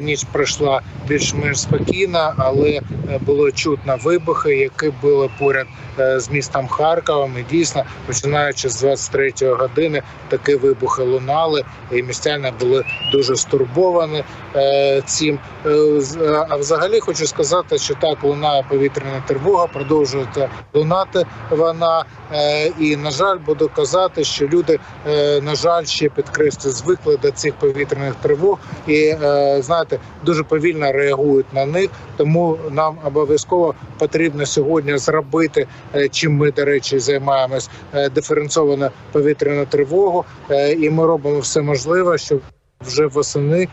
Ніч пройшла більш-менш спокійно, але е, було чутно вибухи, які були поряд е, з містом Харковом. І дійсно, починаючи з 23 години, такі вибухи лунали, і містяни були дуже стурбовані е, цим. А взагалі хочу сказати, що так лунає повітряна тривога, продовжує лунати вона. І на жаль, буду казати, що люди, на жаль, ще підкреслю, звикли до цих повітряних тривог і е, знаєте, дуже повільно реагують на них. Тому нам обов'язково потрібно сьогодні зробити, е, чим ми до речі займаємось, е, диференційовану повітряну тривогу, Е, і ми робимо все можливе, щоб вже восени.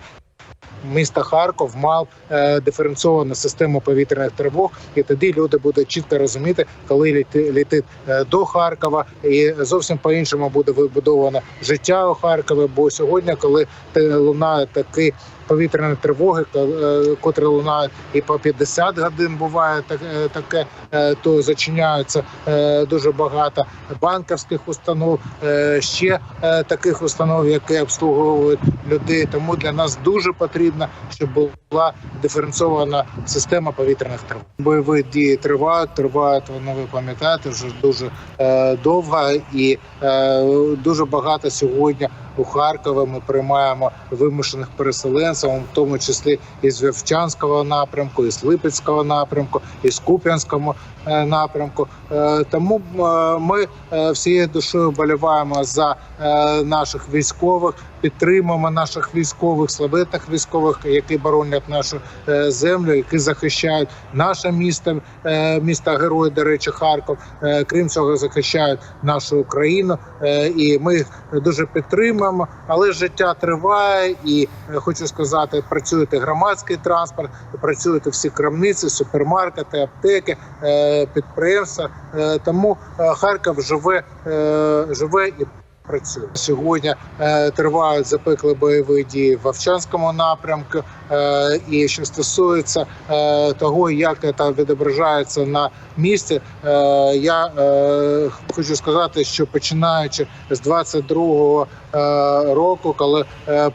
Міста Харков мав е, диференційовану систему повітряних тривог, і тоді люди будуть чітко розуміти, коли літи, літить е, до Харкова, і зовсім по-іншому буде вибудовано життя у Харкові. Бо сьогодні, коли лунає такі повітряні тривоги, е, котрі лунають і по 50 годин буває е, таке, е, то зачиняються дуже багато банківських установ, ще таких установ, які обслуговують людей. Тому для нас дуже потрібно, щоб була диференційована система повітряних тривог. Бойові дії тривають, тривають вони, ви пам'ятаєте, вже дуже довго і дуже багато сьогодні. У Харкові ми приймаємо вимушених переселенців, в тому числі із Вівчанського напрямку, із Липецького напрямку, із Куп'янського е, напрямку. Е, Тому е, ми всією душою боліваємо за наших військових, підтримуємо наших військових, славетних військових, які боронять нашу землю, які захищають наше місто, місто герой, до речі, Харків. Крім цього, захищають нашу Україну, і ми дуже підтримуємо. Але життя триває, і хочу сказати, працює громадський транспорт, працюють всі крамниці, супермаркети, аптеки, е, підприємства. Е, Тому е, Харків живе, живе і. Працює сьогодні. Тривають запекли бойові дії в Овчанському напрямку. І що стосується того, як це відображається на місці, я хочу сказати, що починаючи з 22-го е, року, коли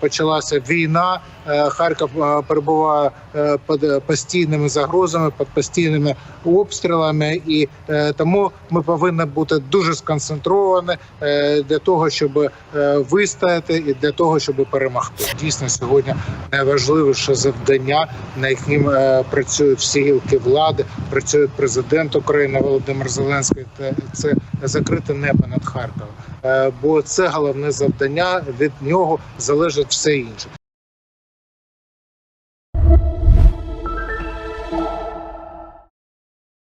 почалася війна, Харків е, перебуває е, під постійними загрозами, під постійними обстрілами, і е, тому ми повинні бути дуже сконцентровані е, для того, щоб е, вистояти, і для того, щоб перемогти. Дійсно, сьогодні найважливіше завдання, на яким е, працюють всі гілки влади, працює президент України Володимир Зеленський. Це, закрите небо над Харковом. Е, Бо це головне завдання. Від нього залежить все інше.